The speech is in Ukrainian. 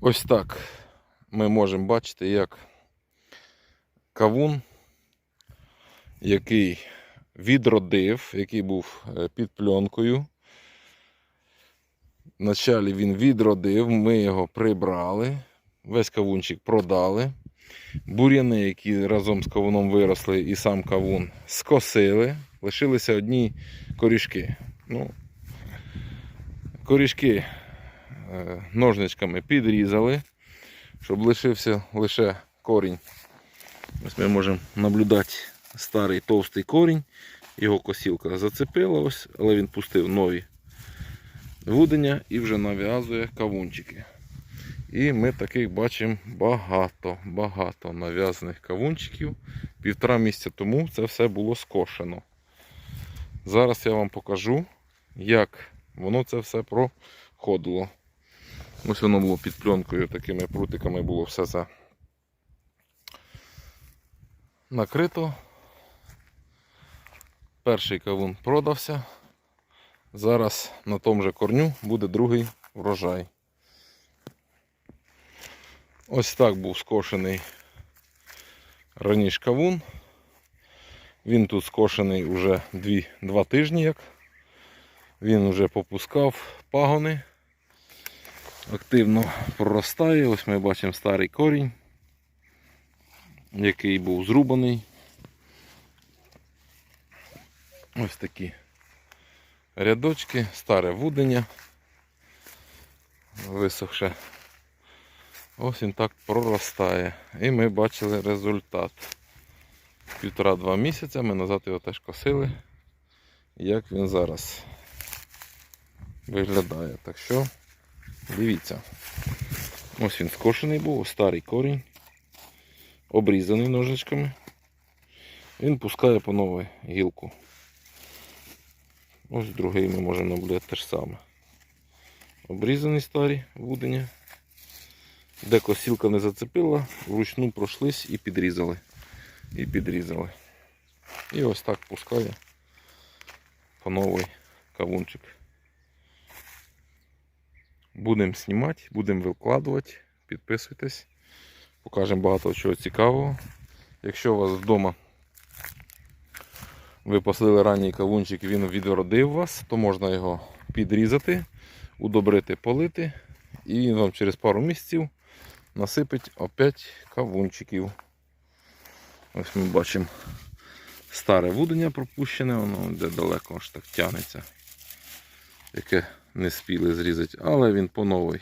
Ось так ми можемо бачити, як кавун, який відродив, який був е, під пленкою. Вначалі він відродив, ми його прибрали, весь кавунчик продали. Бур'яни, які разом з кавуном виросли, і сам кавун скосили. Лишилися одні корішки. Ну, корішки ножничками підрізали, щоб лишився лише корінь. Ось ми можемо наблюдати старий товстий корінь. Його косілка зацепила, ось, але він пустив нові вудення і вже нав'язує кавунчики. І ми таких бачимо багато, багато нав'язаних кавунчиків. Півтора місяця тому це все було скошено. Зараз я вам покажу, як воно це все проходило. Ось воно було під пленкою, такими прутиками було все це накрито. Перший кавун продався. Зараз на тому же корню буде другий врожай. Ось так був скошений раніше кавун. Він тут скошений вже 2, 2 тижні як. Він вже попускав пагони. Активно проростає. Ось ми бачимо старий корінь, який був зрубаний. Ось такі рядочки, старе вудення, висохше. Ось він так проростає. І ми бачили результат. Півтора-два місяця ми назад його теж косили. Як він зараз виглядає. Так що дивіться. Ось він скошений був, старий корінь, обрізаний ножичками. Він пускає по новій гілку. Ось другий ми можемо наблюдати те ж саме. Обрізаний старі вудення. Де косілка не зацепила, вручну пройшлись і підрізали. І підрізали. І ось так пускає по новий кавунчик. Будемо знімати, будемо викладувати. Підписуйтесь. Покажемо багато чого цікавого. Якщо у вас вдома ви посадили ранній кавунчик, він відродив вас, то можна його підрізати, удобрити, полити. І він вам через пару місяців насипить опять кавунчиків. Ось ми бачимо старе вудення пропущене, воно де далеко аж так тягнеться, яке не спіли зрізати, але він по новій